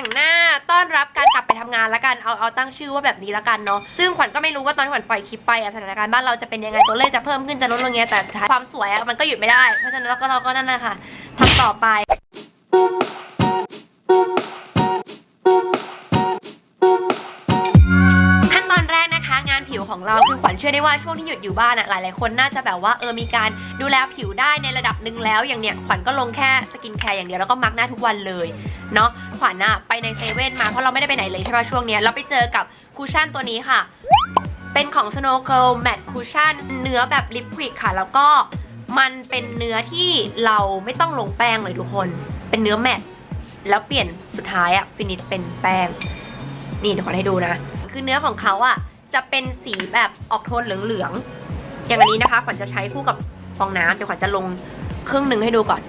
แต่งหน้าต้อนรับการกลับไปทำงานละกันเอาเอาตั้งชื่อว่าแบบนี้ละกันเนาะซึ่งขวัญก็ไม่รู้ว่าตอนขวัญปล่อยคลิปไปอะสถานการณ์บ้านเราจะเป็นยังไงตัวเลขจะเพิ่มขึ้นจะลดลงเงี้ยแต่ความสวยอะมันก็หยุดไม่ได้เพราะฉะนั้นเราก็เราก็นั่นแหละค่ะทำต่อไป ของเราคือขวัญเชื่อได้ว่าช่วงที่หยุดอยู่บ้านอะหลาย ๆ คนน่าจะแบบว่าเออมีการดูแลผิวได้ในระดับหนึ่งแล้วอย่างเนี้ยขวัญก็ลงแค่สกินแคร์อย่างเดียวแล้วก็มาร์กหน้าทุกวันเลยเนาะขวัญอะไปในเซเว่นมาเพราะเราไม่ได้ไปไหนเลยใช่ไหมช่วงเนี้ยเราไปเจอกับคูชั่นตัวนี้ค่ะ เป็นของ Snow Girl Matte Cushion เนื้อแบบลิปควิกค่ะ แล้วก็มันเป็นเนื้อที่เราไม่ต้องลงแป้งเลยทุกคน เป็นเนื้อแมตต์แล้วเปลี่ยนสุดท้ายอะฟินิชเป็นแป้ง นี่เดี๋ยวขอให้ดูนะ คือเนื้อของเขาอะ จะเป็นสีแบบออกโทนเหลืองๆ อย่างอันนี้นะคะขวัญจะใช้คู่กับฟองน้ำเดี๋ยวขวัญจะลงครึ่งหนึ่งให้ดูก่อน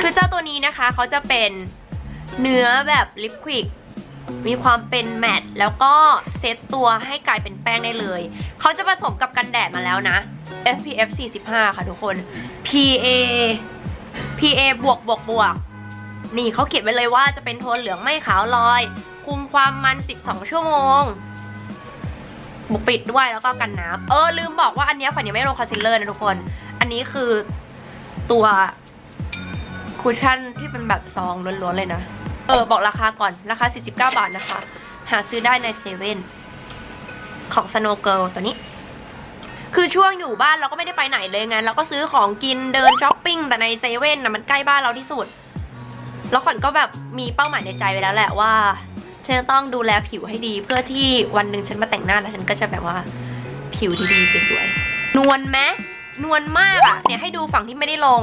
คือเจ้าตัวนี้นะคะเขาจะเป็นเนื้อแบบลิปควิกมีความเป็นแมตต์แล้วก็เซตตัวให้กลายเป็นแป้งได้เลย เขาจะผสมกับกันแดดมาแล้วนะ SPF 45 ค่ะทุกคน PA PA บวกบวกบวกนี่เขาเขียนไว้เลยว่าจะเป็นโทนเหลืองไม่ขาวลอย คุมความมัน 12 ชั่วโมงบุกปิดด้วยแล้วก็กันน้ำเออลืมบอกว่าอันนี้ฝันยังไม่ลงคอนซีลเลอร์นะทุกคน อันนี้คือตัวคุชชั่นที่เป็นแบบซองล้วนๆเลยนะ เออบอกราคาก่อนราคา 49 บาทนะคะ หาซื้อได้ในเซเว่นของ Snow Girl ตัวนี้ คือช่วงอยู่บ้านเราก็ไม่ได้ไปไหนเลยไงเราก็ซื้อของกินเดินช้อปปิ้งแต่ในเซเว่นนะมันใกล้บ้านเราที่สุด แล้วขวัญก็แบบมีเป้าหมายในใจไว้แล้วแหละว่า ฉันจะต้องดูแลผิวให้ดี เพื่อที่วันหนึ่งฉันมาแต่งหน้าแล้วฉันก็จะแบบว่าผิวที่ดีสวยๆนวลไหมนวลมากอะเนี่ยให้ดูฝั่งที่ไม่ได้ลง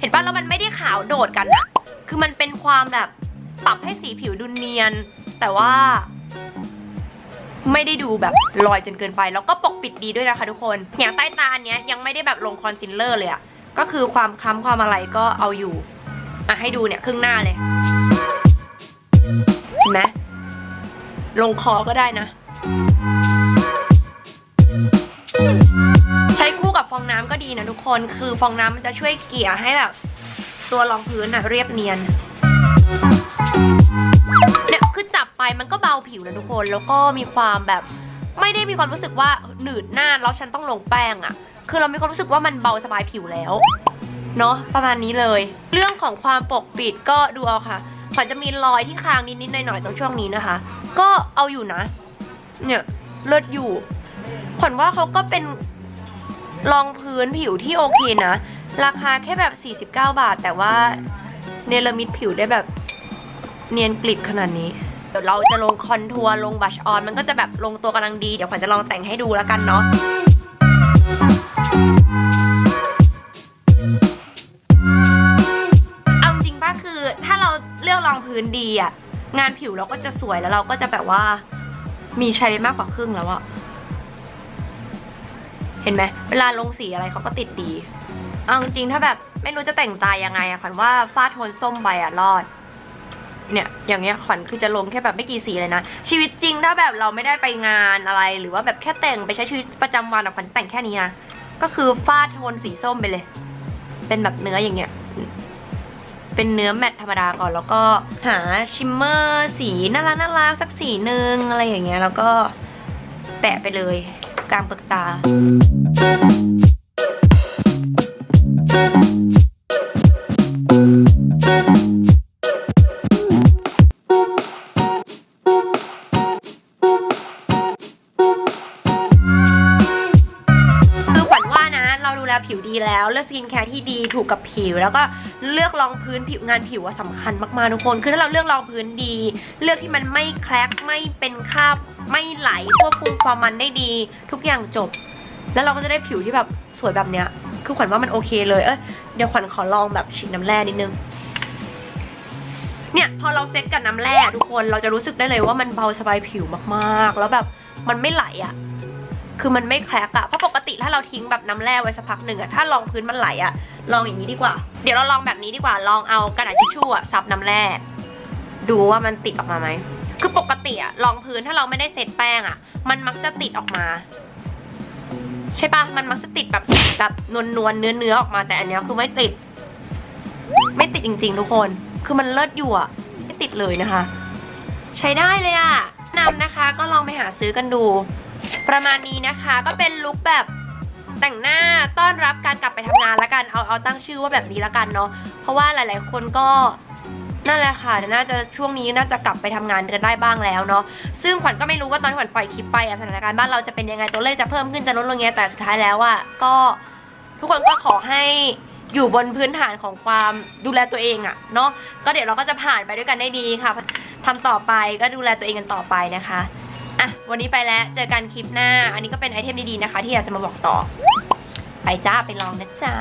เห็นป่ะแล้วมันไม่ได้ขาวโดดกันอะคือมันเป็นความแบบปรับให้สีผิวดูเนียน แต่ว่า ไม่ได้ดูแบบลอยจนเกินไป แล้วก็ปกปิดดีด้วยนะคะทุกคนอย่างใต้ตาอันเนี้ยยังไม่ได้แบบลงคอนซีลเลอร์เลยอะก็คือความคล้ำความอะไรก็เอาอยู่อะให้ดูเนี่ยครึ่งหน้าเลยเห็นไหม ลงคอก็ได้นะ ใช้คู่กับฟองน้ำก็ดีนะทุกคน คือฟองน้ำมันจะช่วยเกลี่ยให้แบบ ตัวรองพื้นอะเรียบเนียน เนี่ยคือจับไปมันก็เบาผิวนะทุกคน แล้วก็มีความแบบไม่ได้มีความรู้สึกว่าหนืดหน้าแล้วฉันต้องลงแป้งอะคือเรามีความรู้สึกว่ามันเบาสบายผิวแล้วเนาะประมาณนี้เลย เรื่องของความปกปิดก็ดูเอาค่ะขวัญจะมีรอยที่คางนิดๆหน่อยๆตรงช่วงนี้นะคะ ก็เอาอยู่นะ เนี่ยเลิศอยู่ขวัญว่าเขาก็เป็นรองพื้นผิวที่โอเคนะ ราคาแค่แบบ 49 บาท แต่ว่าเนลมิดผิวได้แบบเนียนกลิบขนาดนี้ เดี๋ยวเราจะลงคอนทัวร์ลงบัชออน มันก็จะแบบลงตัวกำลังดี เดี๋ยวขวัญจะลองแต่งให้ดูแล้วกันเนาะเอาจริงป่ะคือถ้าเราเลือกรองพื้นดีอะ งานผิวเราก็จะสวยแล้วเราก็จะแบบว่า มีใช้ไปมากกว่าครึ่งแล้วอะเห็นไหมเวลาลงสีอะไรเขาก็ติดดี เอาจริงถ้าแบบไม่รู้จะแต่งตายยังไงอะขวัญว่าฟาดโทนส้มไปอะรอด เนี่ย อย่างเงี้ยขวัญคือจะลงแค่แบบไม่กี่สีเลยนะ ชีวิตจริงถ้าแบบเราไม่ได้ไปงานอะไร หรือว่าแบบแค่แต่งไปใช้ชีวิตประจำวันอะขวัญแต่งแค่นี้นะ ก็คือฟาดโทนสีส้มไปเลย เป็นแบบเนื้ออย่างเงี้ย เป็นเนื้อแมตธรรมดาก่อน แล้วก็หาชิมเมอร์สีน่ารักน่ารักสักสีหนึ่งอะไรอย่างเงี้ยแล้วก็แปะไปเลยกลางเปลือกตา ดูแลผิวดีแล้ว เลือกสกินแคร์ที่ดีถูกกับผิว แล้วก็เลือกรองพื้นผิวงานผิวว่าสำคัญมากๆทุกคน คือถ้าเราเลือกรองพื้นดี เลือกที่มันไม่แคลกไม่เป็นคราบไม่ไหลควบคุมความมันได้ดี ทุกอย่างจบ แล้วเราก็จะได้ผิวที่แบบสวยแบบเนี้ย คือขวัญว่ามันโอเคเลยเอ้ยเดี๋ยวขวัญขอลองแบบฉีดน้ำแร่นิดนึงเนี่ยพอเราเซ็ตกับน้ำแร่ทุกคนเราจะรู้สึกได้เลยว่ามันเบาสบายผิวมากๆ แล้วแบบมันไม่ไหลอะ คือมันไม่แครกอะเพราะปกติถ้าเราทิ้งแบบน้ำแร่ไว้สักพักหนึ่งอะถ้ารองพื้นมันไหลอะลองอย่างนี้ดีกว่า เดี๋ยวเราลองแบบนี้ดีกว่า ลองเอากระดาษทิชชู่อะซับน้ำแร่ดูว่ามันติดออกมาไหม คือปกติอะรองพื้นถ้าเราไม่ได้เซตแป้งอะมันมักจะติดออกมา ใช่ปะมันมักจะติดแบบแบบนวลนวลๆเนื้อเนื้อออกมาแต่อันเนี้ยคือไม่ติด ไม่ติดจริง ๆ ทุกคน คือมันเลิศอยู่อะไม่ติดเลยนะคะ ใช้ได้เลยอะนำนะคะ ก็ลองไปหาซื้อกันดู ประมาณนี้นะคะก็เป็นลุคแบบแต่งหน้าต้อนรับการกลับไปทำงานละกันเอาเอาตั้งชื่อว่าแบบนี้ละกันเนาะเพราะว่าหลาย ๆ คนก็นั่นแหละค่ะน่าจะช่วงนี้น่าจะกลับไปทำงานกันได้บ้างแล้วเนาะซึ่งขวัญก็ไม่รู้ว่าตอนขวัญปล่อยคลิปไปอะสถานการณ์บ้านเราจะเป็นยังไงตัวเลขจะเพิ่มขึ้นจะลดลงยังไงแต่สุดท้ายแล้วอะก็ทุกคนก็ขอให้อยู่บนพื้นฐานของความดูแลตัวเองอะเนาะก็เดี๋ยวเราก็จะผ่านไปด้วยกันได้ดีค่ะทำต่อไปก็ดูแลตัวเองกันต่อไปนะคะ อะ วันนี้ไปแล้ว เจอกันคลิปหน้า อันนี้ก็เป็นไอเทมดีๆนะคะ ที่อยากจะมาบอกต่อ ไปจ้า ไปลองนะจ๊ะ